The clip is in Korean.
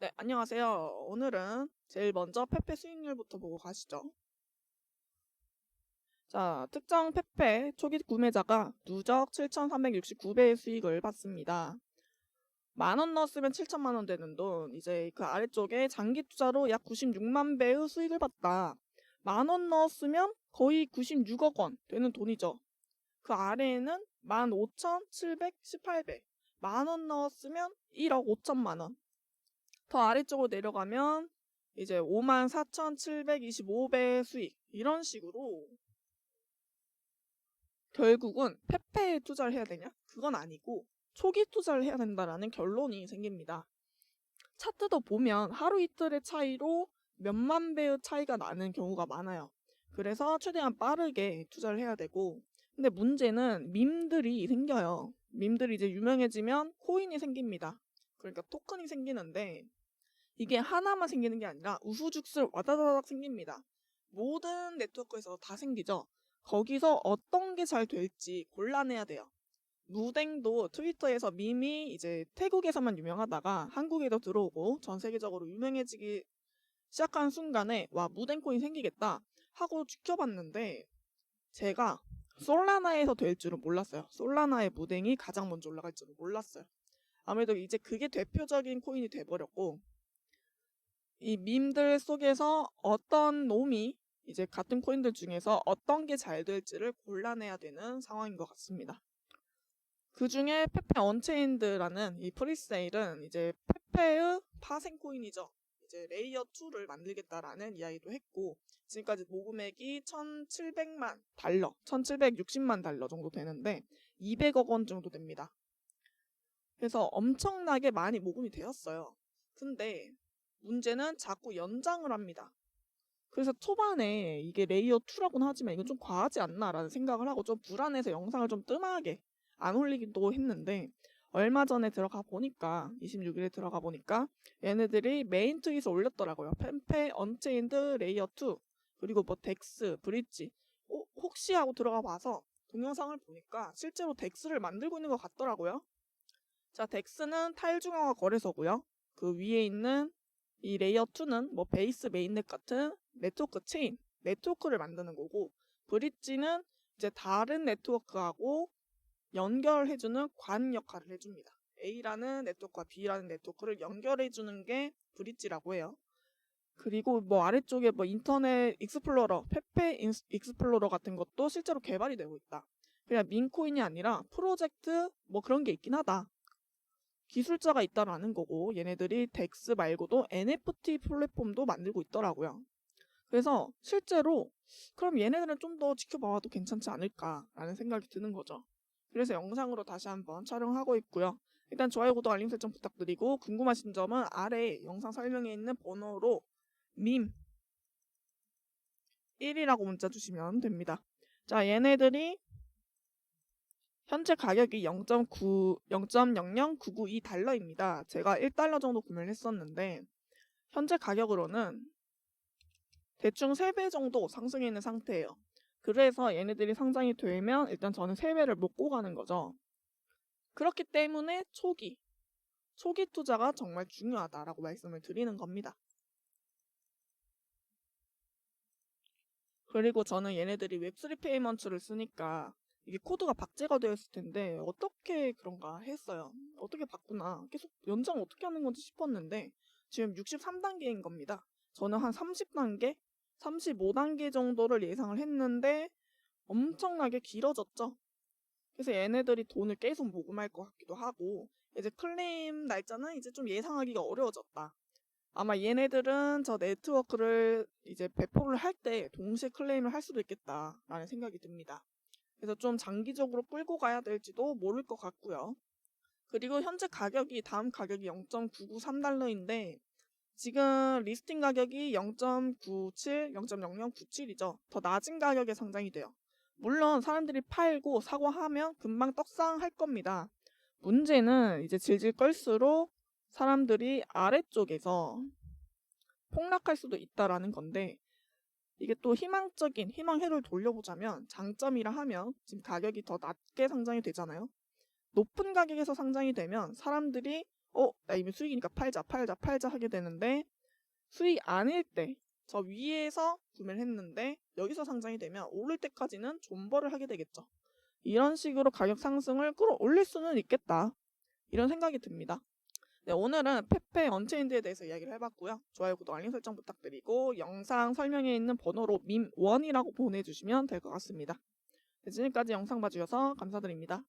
네, 안녕하세요. 오늘은 제일 먼저 페페 수익률부터 보고 가시죠. 자, 특정 페페 초기 구매자가 누적 7,369배의 수익을 받습니다. 만 원 넣었으면 7천만 원 되는 돈, 이제 그 아래쪽에 장기 투자로 약 96만 배의 수익을 받다. 만 원 넣었으면 거의 96억 원 되는 돈이죠. 그 아래에는 15,718배. 만 원 넣었으면 1억 5천만 원. 더 아래쪽으로 내려가면 이제 54,725배 수익 이런 식으로 결국은 페페에 투자를 해야 되냐? 그건 아니고 초기 투자를 해야 된다라는 결론이 생깁니다. 차트도 보면 하루 이틀의 차이로 몇만 배의 차이가 나는 경우가 많아요. 그래서 최대한 빠르게 투자를 해야 되고 근데 문제는 밈들이 생겨요. 밈들이 이제 유명해지면 코인이 생깁니다. 그러니까 토큰이 생기는데 이게 하나만 생기는 게 아니라 우후죽순 와다다닥 생깁니다. 모든 네트워크에서 다 생기죠. 거기서 어떤 게 잘 될지 골라내야 돼요. 무댕도 트위터에서 밈이 이제 태국에서만 유명하다가 한국에도 들어오고 전 세계적으로 유명해지기 시작한 순간에 와 무댕 코인 생기겠다 하고 지켜봤는데 제가 솔라나에서 될 줄은 몰랐어요. 솔라나의 무댕이 가장 먼저 올라갈 줄은 몰랐어요. 아무래도 이제 그게 대표적인 코인이 돼버렸고 이 밈들 속에서 어떤 놈이 이제 같은 코인들 중에서 어떤 게 잘 될지를 골라내야 되는 상황인 것 같습니다. 그 중에 페페 언체인드라는 이 프리세일은 이제 페페의 파생 코인이죠. 이제 레이어 2를 만들겠다라는 이야기도 했고 지금까지 모금액이 1,700만 달러, 1,760만 달러 정도 되는데 200억 원 정도 됩니다. 그래서 엄청나게 많이 모금이 되었어요. 근데 문제는 자꾸 연장을 합니다. 그래서 초반에 이게 레이어 2라고는 하지만 이건 좀 과하지 않나라는 생각을 하고 좀 불안해서 영상을 좀 뜸하게 안 올리기도 했는데 얼마 전에 들어가 보니까 26일에 들어가 보니까 얘네들이 메인 트윗을 올렸더라고요. 펜페, 언체인드, 레이어 2 그리고 뭐 덱스, 브릿지 어, 혹시 하고 들어가 봐서 동영상을 보니까 실제로 덱스를 만들고 있는 것 같더라고요. 자, 덱스는 탈중앙화 거래소고요. 그 위에 있는 이 레이어 2는 뭐 베이스 메인넷 같은 네트워크 체인, 네트워크를 만드는 거고 브릿지는 이제 다른 네트워크하고 연결해주는 관 역할을 해줍니다. A라는 네트워크와 B라는 네트워크를 연결해주는 게 브릿지라고 해요. 그리고 뭐 아래쪽에 뭐 인터넷 익스플로러, 페페 익스플로러 같은 것도 실제로 개발이 되고 있다. 그냥 민코인이 아니라 프로젝트 뭐 그런 게 있긴 하다. 기술자가 있다라는 거고 얘네들이 덱스 말고도 NFT 플랫폼도 만들고 있더라고요. 그래서 실제로 그럼 얘네들은 좀 더 지켜봐도 괜찮지 않을까라는 생각이 드는 거죠. 그래서 영상으로 다시 한번 촬영하고 있고요. 일단 좋아요, 구독, 알림 설정 부탁드리고 궁금하신 점은 아래 영상 설명에 있는 번호로 밈 1이라고 문자 주시면 됩니다. 자, 얘네들이 현재 가격이 0.9, 0.00992달러입니다. 제가 1달러 정도 구매를 했었는데 현재 가격으로는 대충 3배 정도 상승해 있는 상태예요. 그래서 얘네들이 상장이 되면 일단 저는 3배를 먹고 가는 거죠. 그렇기 때문에 초기, 초기 투자가 정말 중요하다라고 말씀을 드리는 겁니다. 그리고 저는 얘네들이 웹3 페이먼트를 쓰니까 이게 코드가 박제가 되어 있을 텐데 어떻게 그런가 했어요. 어떻게 바꾸나 계속 연장 어떻게 하는 건지 싶었는데 지금 63단계인 겁니다. 저는 한 30단계, 35단계 정도를 예상을 했는데 엄청나게 길어졌죠. 그래서 얘네들이 돈을 계속 모금할 것 같기도 하고 이제 클레임 날짜는 이제 좀 예상하기가 어려워졌다. 아마 얘네들은 저 네트워크를 이제 배포를 할 때 동시에 클레임을 할 수도 있겠다라는 생각이 듭니다. 그래서 좀 장기적으로 끌고 가야 될지도 모를 것 같고요. 그리고 현재 가격이 다음 가격이 0.993달러인데 지금 리스팅 가격이 0.97, 0.0097이죠. 더 낮은 가격에 상장이 돼요. 물론 사람들이 팔고 사고 하면 금방 떡상할 겁니다. 문제는 이제 질질 끌수록 사람들이 아래쪽에서 폭락할 수도 있다라는 건데 이게 또 희망적인 희망회를 돌려보자면 장점이라 하면 지금 가격이 더 낮게 상장이 되잖아요. 높은 가격에서 상장이 되면 사람들이 어, 나 이미 수익이니까 팔자, 팔자, 팔자 하게 되는데 수익 아닐 때 저 위에서 구매를 했는데 여기서 상장이 되면 오를 때까지는 존버를 하게 되겠죠. 이런 식으로 가격 상승을 끌어올릴 수는 있겠다. 이런 생각이 듭니다. 네, 오늘은 페페 언체인드에 대해서 이야기를 해봤고요. 좋아요, 구독, 알림 설정 부탁드리고 영상 설명에 있는 번호로 밈1이라고 보내주시면 될 것 같습니다. 네, 지금까지 영상 봐주셔서 감사드립니다.